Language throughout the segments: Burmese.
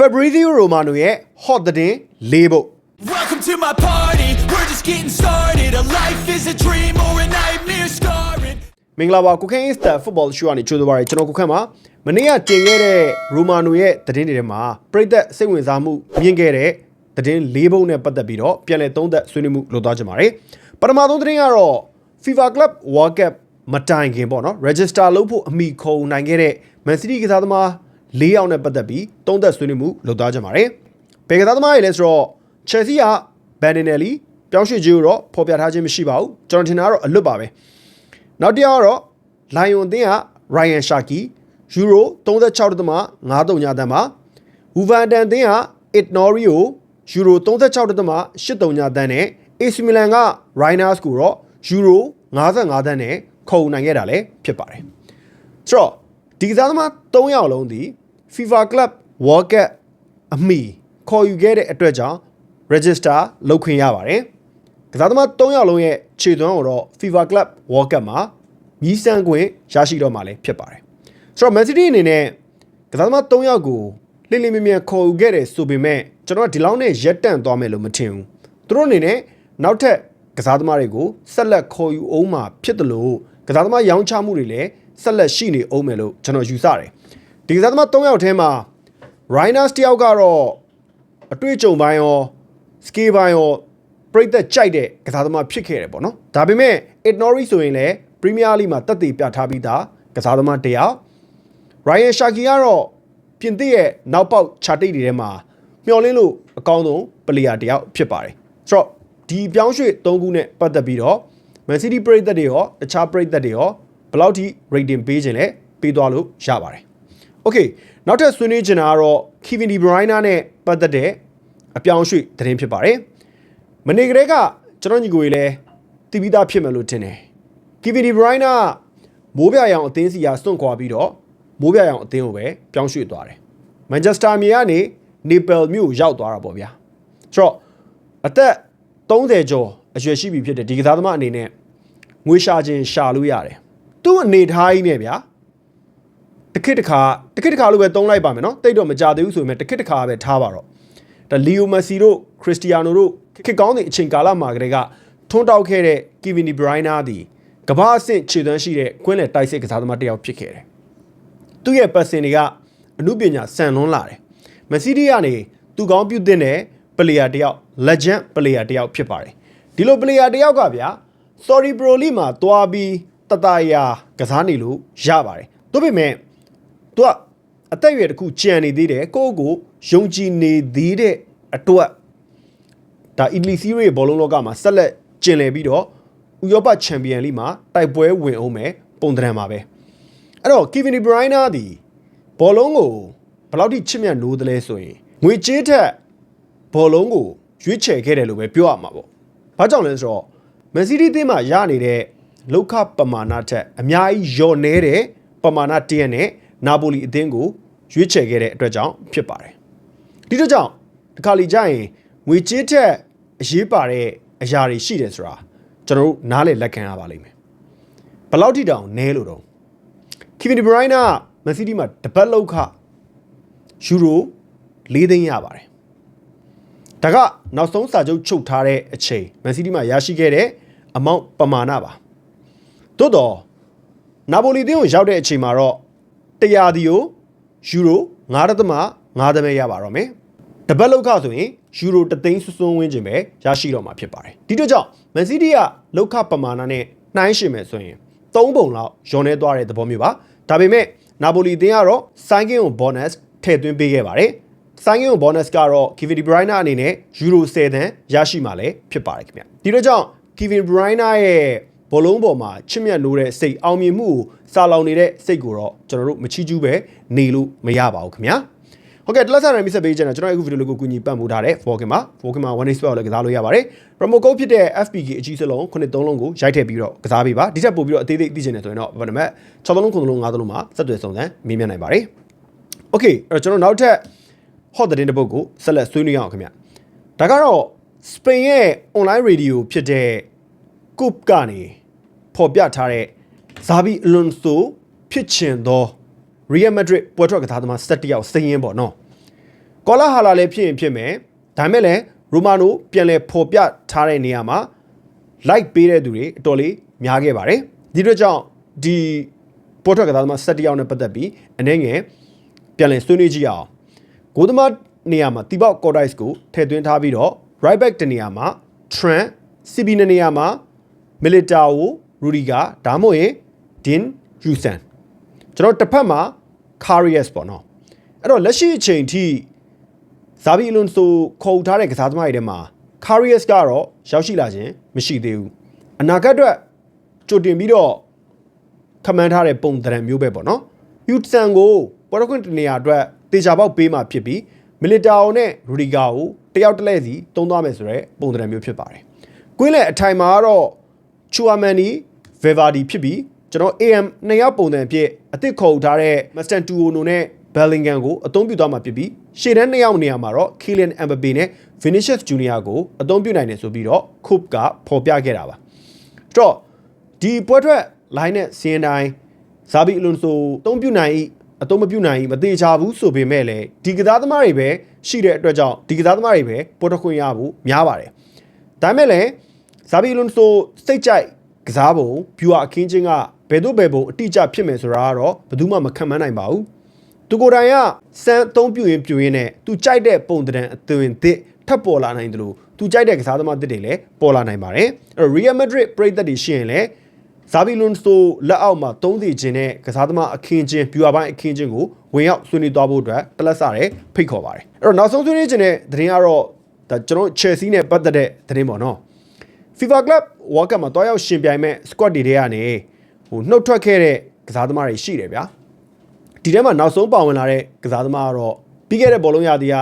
Fabrizio Romano ရဲ့ hot သတင်း၄ပုတ် Welcome to my party. We're just getting started. A life is a dream or a nightmare scarring. မင်္ဂလာပါကိုခန့် Insta Football Show ကနေကြိုဆိုပါရစေကျွန်တော်ကိုခန့်ပါမနေ့ကတင်ခဲ့တဲ့ Romano ရဲ့သတင်းတွေထဲမှာပြည်သက်စိတ်ဝင်စားမှုမြင့်ခဲ့တဲ့သတင်း၄ပုတ်နဲ့ပတ်သက်ပြီးတော့ပြန်လည်သုံးသပ်ဆွေးနွေးမှုလုပ်သွားကြပါမယ်ပထမဆုံးသတင်းကတော့ FIFA Club World Cup မတိုင်ခင်ပေါ့နော် register လုပ်ဖို့အမိခုံနိုင်ခဲ့တဲ့ Man City ကစားသမား ၄ယောက်နဲ့ပတ်သက်ပြီးသုံးသပ်ဆွေးနွေးမှုလုပ်သွားကြပါမယ်ဘယ်ကစားသမားတွေလဲဆိုတော့ Chelsea က Bandinelli ပြောင်းရွှေ့ခြင်းကိုတော့ဖော်ပြထားခြင်းမရှိပါဘူးကျွန်တော်ထင်တာကတော့အလွတ်ပါပဲနောက်တစ်ယောက်ကတော့လိုင်ယွန်အသင်းကရိုင်ယန်ရှာကီယူရို36.53ညတန်းမှာဝူဗန်တန်အသင်းကအစ်နော်ရီကိုယူရို36.83ညတန်းနဲ့အေစီမီလန်ကရိုင်နာစ်ကိုတော့ယူရို55တန်းနဲ့ခုံနိုင်ခဲ့တာလည်းဖြစ်ပါတယ်ဆိုတော့ဒီကစားသမား3ယောက်လုံးဒီ FIFA Club World Cup အမိခေါ်ယူခဲ့တဲ့အတွက်ကြောင့် register လုပ်ခွင့်ရပါတယ်ကစားသမား3ယောက်လုံးရဲ့ခြေသွမ်းကိုတော့ FIFA Club World Cup မှာမြည်စမ်းခွင့်ရရှိတော့မှာလည်းဖြစ်ပါတယ်ဆိုတော့ Man City အနေနဲ့ကစားသမား3ယောက်ကိုလှစ်လှစ်မြမြခေါ်ယူခဲ့တယ်ဆိုပေမဲ့ကျွန်တော်ကဒီလောက်နဲ့ရက်တန့်သွားမယ်လို့မထင်ဘူးသူတို့အနေနဲ့နောက်ထပ်ကစားသမားတွေကိုဆက်လက်ခေါ်ယူအောင်မှာဖြစ်တယ်လို့ကစားသမားရောင်းချမှုတွေလည်းဆက်လက်ရှိနေအောင်မယ်လို့ကျွန်တော်ယူဆတယ် ဒီကစားသမား3ယောက်ထဲမှာ Rhinos တယောက်ကတော့အတွေ့အကြုံပိုင်းရောစကေးပိုင်းရောပြိသက်ကြိုက်တဲ့ကစားသမားဖြစ်ခဲ့တယ်ပေါ့နော်ဒါပေမဲ့ Ignori ဆိုရင်လည်း Premier League မှာတက်တည်ပြထားပြီးသားကစားသမားတစ်ယောက် Ryan Shaki ကတော့ပြင်သစ်ရဲ့နောက်ပေါက်ခြာတိတ်တွေထဲမှာမျှော်လင့်လို့အကောင်းဆုံးပလေယာတစ်ယောက်ဖြစ်ပါတယ်ဆိုတော့ဒီပြောင်းရွှေ့၃ခုနဲ့ပတ်သက်ပြီးတော့ Man City ပရိသတ်တွေရောတခြားပရိသတ်တွေရောဘယ်လောက်ထိ rating ပေးခြင်းလဲပေးသွားလို့ရပါတယ် Okay နောက်ထပ်ဆွေးနွေးချင်တာကတော့ Kevin De Bruyne နဲ့ပတ်သက်တဲ့အပြောင်းအရွှေ့သတင်းဖြစ်ပါတယ်။မနေ့ကလေးကကျွန်တော်ညီကိုကြီးလည်းတည်ပြီးသားဖြစ်မယ်လို့ထင်တယ်။ Kevin De Bruyne ကမိုးပြရောင်အသင်းစီကစွန့်ခွာပြီးတော့မိုးပြရောင်အသင်းကိုပဲပြောင်းရွှေ့သွားတယ်။ Manchester မြေကနေ Naples မြို့ကိုရောက်သွားတာပေါ့ဗျာ။ဆိုတော့အသက်30ကျော်အရွယ်ရှိပြီဖြစ်တဲ့ဒီကစားသမားအနေနဲ့ငွေရှာခြင်းရှာလို့ရတယ်။သူ့အနေထားကြီးနဲ့ဗျာ။ တစ်ခစ်တစ်ခါတစ်ခစ်တစ်ခါလို့ပဲတုံးလိုက်ပါမယ်နော်တိတ်တော့မကြသေးဘူးဆိုပေမဲ့တစ်ခစ်တစ်ခါပဲထားပါတော့ဒါလီယိုမက်ဆီတို့ခရစ္စတီယာနိုတို့ခစ်ကောင်းတဲ့အချိန်ကာလမှာကတည်းကထွန်းတောက်ခဲ့တဲ့ကီဗင်ဒီဘရိုင်းနာသည်ကမ္ဘာအဆင့်ခြေသွမ်းရှိတဲ့ကွင်းလယ်တိုက်စစ်ကစားသမားတစ်ယောက်ဖြစ်ခဲ့တယ်သူ့ရဲ့ပတ်စင်တွေကအမှုပညာစံလွန်းလာတယ်မက်ဆီဒီကနေသူကောင်းပြုတ်တဲ့ပလေယာတစ်ယောက် legend ပလေယာတစ်ယောက်ဖြစ်ပါတယ်ဒီလိုပလေယာတစ်ယောက်ကဗျာ sorry pro league မှာတွားပြီးတတရာကစားနေလို့ရပါတယ်ဒါပေမဲ့ သူကအသက်အရွယ်တစ်ခုကြံနေသေးတယ်ကိုယ့်ကိုယုံကြည်နေသေးတဲ့အတွက်ဒါအီတလီစီးရီးဘောလုံးလောကမှာဆက်လက်ကျင်လည်ပြီးတော့ဥရောပချန်ပီယံလိမှာတိုက်ပွဲဝင်အောင်မယ်ပုံသဏ္ဍာန်ပါပဲအဲ့တော့ Kevin De Bruyne ဒီဘောလုံးကိုဘယ်လောက်ထိချစ်မြတ်နိုးသလဲဆိုရင်ငွေကြေးထက်ဘောလုံးကိုရွေးချယ်ခဲ့တယ်လို့ပဲပြောရမှာပေါ့ဘာကြောင့်လဲဆိုတော့ Man City အသင်းမှာရနေတဲ့လောက်ခပမာဏထက်အများကြီးလျော့နေတဲ့ပမာဏတရက်နဲ့ နာပိုလီအသင်းကိုရွေးချယ်ခဲ့တဲ့အတွက်ကြောင့်ဖြစ်ပါတယ်ဒီတော့ကြောင့်ဒီခါလီကြရင်ငွေကြေးထက်အရေးပါတဲ့အရာတွေရှိတယ်ဆိုတာကျွန်တော်တို့နားလည်လက်ခံရပါလိမ့်မယ်ဘယ်လောက်ထိတောင်နဲလို့တော့ကီဗင်ဒီဘရိုင်းနာမန်စီးတီးမှာတပတ်လောက်ခယူရို၄သိန်းရပါတယ်ဒါကနောက်ဆုံးစာချုပ်ချုပ်ထားတဲ့အချိန်မန်စီးတီးမှာရရှိခဲ့တဲ့အမောင့်ပမာဏပါသို့တော့နာပိုလီတင်းကိုရောက်တဲ့အချိန်မှာတော့ 100ဒီကိုယူရို9.5သမဲရပါတော့မယ်တပတ်လောက်ခဆိုရင်ယူရိုတသိန်းစွန်းဝန်းကျင်ပဲရရှိတော့မှာဖြစ်ပါတယ်ဒီတော့ကြောင့်မန်စီးတီးကလောက်ခပမာဏနဲ့နှိုင်းရှင်မယ်ဆိုရင်3ပုံလောက်ညော်နေသွားတဲ့သဘောမျိုးပါဒါပေမဲ့နာပိုလီတင်းကတော့ဆိုင်းကင်းကို bonus ထည့်သွင်းပေးခဲ့ပါတယ်ဆိုင်းကင်းကို bonus ကတော့ Kevin De Bruyne အနေနဲ့ယူရို10သန်းရရှိမှာလည်းဖြစ်ပါတယ်ခင်ဗျဒီတော့ကြောင့် Kevin De Bruyne ရဲ့ ဘောလုံးပေါ်မှာချစ်မြတ်နိုးတဲ့စိတ်အောင်မြင်မှုကိုစာလောင်နေတဲ့စိတ်ကိုတော့ကျွန်တော်တို့မချီးကျူးပဲနေလို့မရပါဘူးခင်ဗျာဟုတ်ကဲ့တလက်ဆန်ရမိဆက်ပေးချင်တာကျွန်တော်အခုဗီဒီယိုလေးကိုကူညီပံ့ပိုးထားတဲ့ Forkin မှာ Forkin မှာ one day spell လည်းကစားလို့ရပါတယ် promo code ဖြစ်တဲ့ FPK အကြီးစလုံး93လုံးကိုရိုက်ထည့်ပြီးတော့ကစားပေးပါဒီချက်ပို့ပြီးတော့အသေးသေးသိချင်တယ်ဆိုရင်တော့ဘယ်နံပါတ်6လုံး9လုံး5လုံးမှာဆက်သွယ်ဆောင်စမ်းမေးမြန်းနိုင်ပါတယ် Okay အဲ့တော့ကျွန်တော်နောက်ထပ် hot တဲ့တစ်ပုဒ်ကိုဆက်လက်ဆွေးနွေးရအောင်ခင်ဗျဒါကတော့စပိန်ရဲ့ online radio ဖြစ်တဲ့ Coop ကနေ ဖော်ပြထားတဲ့ဇာဘီအလွန်ဆိုဖြစ်ချင်သော Real Madrid ပွဲထွက်ကစားသမား17ယောက်စည်ရင်းပေါ့နော်ကောလာဟာလာလည်းဖြစ်ရင်ဖြစ်မယ်ဒါပေမဲ့လည်းရိုမာနိုပြန်လဲဖော်ပြထားတဲ့နေရာမှာ like ပေးတဲ့သူတွေအတော်လေးများခဲ့ပါတယ်ဒီအတွက်ကြောင့်ဒီပေါ်ထွက်ကစားသမား7ယောက်နဲ့ပတ်သက်ပြီးအနေငယ်ပြန်လည်ဆွေးနွေးကြည့်အောင်ဂိုးသမားနေရာမှာတီဘောက်ကော်ဒိုက်စ်ကိုထည့်သွင်းထားပြီးတော့ right back တနေရာမှာ Trent CB နေရာမှာ Militao Rudiger ဒါမှမဟုတ်ရင် Din Husan ကျွန်တော်တစ်ဖက်မှာ Karius ပေါ့နော်အဲ့တော့လက်ရှိအချိန်ထိဇာဘီအလွန်ဆိုခေါ်ထားတဲ့ကစားသမားတွေထဲမှာ Karius ကတော့ရောက်ရှိလာခြင်းမရှိသေးဘူးအနာဂတ်အတွက်ကြိုတင်ပြီးတော့ခမန်းထားတဲ့ပုံသဏ္ဍာန်မျိုးပဲပေါ့နော်ယူတဆန်ကိုပေါ်ရခွင့်တနေရာအတွက်တေချာပေါက်ပေးမှဖြစ်ပြီးမီလီတာအိုနဲ့ရူဒီဂါကိုတယောက်တစ်လဲစီတုံးသွားမယ်ဆိုတော့ပုံသဏ္ဍာန်မျိုးဖြစ်ပါတယ်ကွင်းလေအထိုင်မှာကတော့ချူအာမန်နီ ဗေဗာဒီဖြစ်ပြီးကျွန်တော် AM နှစ်ယောက်ပုံစံဖြစ်အသစ်ခေါ်ထားတဲ့မစတန်တူအိုနိုနဲ့ Bellingham ကိုအသုံးပြုသွားမှာဖြစ်ပြီးရှေ့တန်းနှစ်ယောက်နေရာမှာတော့ Kylian Mbappe နဲ့ Vinicius Junior ကိုအသုံးပြုနိုင်တယ်ဆိုပြီးတော့ Coupe ကဖော်ပြခဲ့တာပါအဲ့တော့ဒီပွဲထွက် line နဲ့စီးရင်တိုင်းဇာဘီအလွန်ဆိုအသုံးပြုနိုင်၏အသုံးမပြုနိုင်၏မသေးချဘူးဆိုပေမဲ့လည်းဒီကစားသမားတွေပဲရှိတဲ့အတွက်ကြောင့်ဒီကစားသမားတွေပဲပေါ်တခွင့်ရဖို့များပါတယ်ဒါပေမဲ့လည်းဇာဘီအလွန်ဆိုစိတ်ကြိုက် ကစားပုံ viewer အခင်းချင်းကဘယ်တော့ဘယ်ပုံအတိအကျဖြစ်မယ်ဆိုတာကတော့ဘယ်သူမှမခံမနိုင်ပါဘူးသူကိုယ်တိုင်ကစမ်းအသုံးပြုရင်ပြုရင်နဲ့သူကြိုက်တဲ့ပုံသဏ္ဍာန်အသွင်သစ်ထပ်ပေါ်လာနိုင်တယ်လို့သူကြိုက်တဲ့ကစားသမားသစ်တွေလည်းပေါ်လာနိုင်ပါတယ်အဲ့တော့ Real Madrid ပြည်သက်တွေရှိရင်လည်းဇာဘီလွန်ဆိုလက်အောက်မှာသုံးစီခြင်းနဲ့ကစားသမားအခင်းချင်း viewer ပိုင်းအခင်းချင်းကိုဝင်ရောက်ဆွေးနွေးသွားဖို့အတွက်တလက်စရဲဖိတ်ခေါ်ပါတယ်အဲ့တော့နောက်ဆုံးဆွေးနွေးခြင်းတဲ့သတင်းကတော့ဒါကျွန်တော် Chelsea နဲ့ပတ်သက်တဲ့သတင်းပေါ့နော် FIFA Club World Cup မှာတွားရောက်ရှင်ပြိုင်မဲ့ squad တွေထဲကနေဟိုနှုတ်ထွက်ခဲ့တဲ့ကစားသမားတွေရှိတယ်ဗျာဒီထဲမှာနောက်ဆုံးပါဝင်လာတဲ့ကစားသမားကတော့ပြီးခဲ့တဲ့ဘောလုံးရာသီက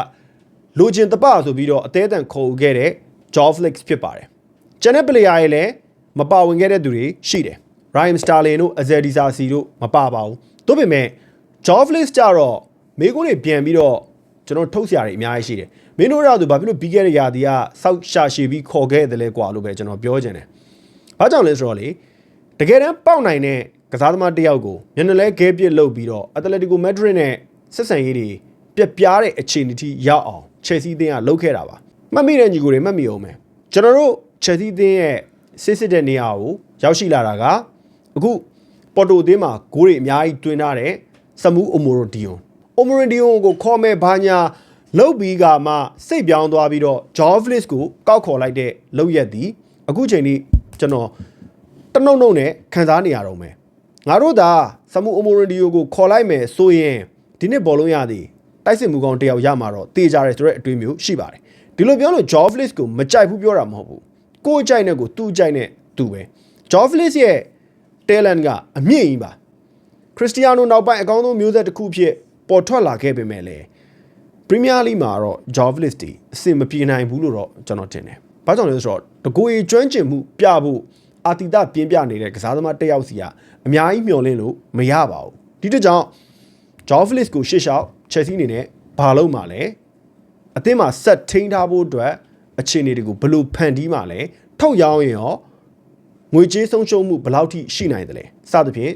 လိုချင်တပဆိုပြီးတော့အသေးအတန်ခေါ်ခဲ့တဲ့ Joe Flix ဖြစ်ပါတယ်ကျန်တဲ့ player တွေလည်းမပါဝင်ခဲ့တဲ့သူတွေရှိတယ် Ryan Sterling တို့ Azadi Sasi တို့မပါပါဘူးသို့ပေမဲ့ Joe Flix ကြတော့မိကုန်းတွေပြန်ပြီးတော့ ကျွန်တော်ထုတ်စရာတွေအများကြီးရှိတယ်မင်းတို့ရသူဘာဖြစ်လို့ပြီးခဲ့တဲ့ရာသီကစောက်ရှာရှည်ပြီးခေါ်ခဲ့တယ်လဲကွာလို့ပဲကျွန်တော်ပြောချင်တယ်။ဘာကြောင့်လဲဆိုတော့လေတကယ်တမ်းပေါက်နိုင်တဲ့ကစားသမားတစ်ယောက်ကိုညနေလဲဂဲပစ်လုပ်ပြီးတော့အက်တလက်တီကိုမက်ဒရစ်နဲ့ဆက်ဆံရေးတွေပြက်ပြားတဲ့အခြေအနေထိရောက်အောင်ချယ်ဆီအသင်းကလုပ်ခဲ့တာပါ။မှတ်မိတဲ့ညီကိုတွေမှတ်မိအောင်မယ်။ကျွန်တော်တို့ချယ်ဆီအသင်းရဲ့စစ်စစ်တဲ့နေရာကိုရောက်ရှိလာတာကအခုပေါ်တိုအသင်းမှာဂိုးတွေအများကြီးတွင်းထားတဲ့စမူးအိုမိုရိုဒီယွန် အိုမိုရိုဒီယွန်ကိုခေါ်မဲ့ဘာညာလုတ်ပြီးကမှစိတ်ပြောင်းသွားပြီးတော့ Jovlis ကိုကောက်ခေါ်လိုက်တဲ့လုတ်ရက်သည်အခုချိန်ထိကျွန်တော်တနှုတ်နှုတ်နဲ့ခံစားနေရတော့မယ်ငါတို့သာစမူအိုမိုရိုဒီယိုကိုခေါ်လိုက်မယ်ဆိုရင်ဒီနှစ်ဘောလုံးရသည်တိုက်စစ်မှုကောင်တယောက်ရမှာတော့တေးကြတယ်ဆိုတဲ့အတွေးမျိုးရှိပါတယ်ဒီလိုပြောလို့ Jovlis ကိုမကြိုက်ဘူးပြောတာမဟုတ်ဘူးကိုယ်ကြိုက်တဲ့ကိုသူ့ကြိုက်တဲ့သူပဲ Jovlis ရဲ့ talent ကအမြင့်ကြီးပါခရစ္စတီယာနိုနောက်ပိုင်းအကောင်းဆုံးမျိုးဆက်တစ်ခုဖြစ် ပေါ်ထွက်လာခဲ့ပေမဲ့လည်းပရီးမီးယားလိမှာတော့ Jovlis တီအဆင်မပြေနိုင်ဘူးလို့တော့ကျွန်တော်ထင်တယ်။ဘာကြောင့်လဲဆိုတော့တကူရီကျွမ်းကျင်မှုပြဖို့အာတီတပြင်းပြနေတဲ့ကစားသမားတစ်ယောက်စီကအများကြီးမျှော်လင့်လို့မရပါဘူး။ဒီတကြောင် Jovlis ကိုရှေ့လျှောက် Chelsea အနေနဲ့ဘာလုပ်မှလဲအသင်းမှာဆက်ထိန်းထားဖို့အတွက်အခြေအနေတွေကိုဘယ်လိုဖန်တီးမှလဲထုတ်ရောင်းရင်ရောငွေကြေးဆုံးရှုံးမှုဘယ်လောက်ထိရှိနိုင်တယ်လဲစသဖြင့်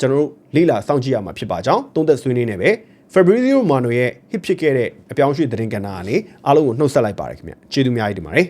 ကျွန်တော်တို့လေ့လာစောင့်ကြည့်ရမှာဖြစ်ပါကြောင်းသုံးသက်ဆွေးနွေးနေပဲ Fabrizio Romano ရဲ့ hit ဖြစ်ခဲ့တဲ့အပြောင်းအရွှေ့သတင်းကဏ္ဍကနေအားလုံးကိုနှုတ်ဆက်လိုက်ပါရခင်ဗျကျေးဇူးအများကြီးတင်ပါတယ်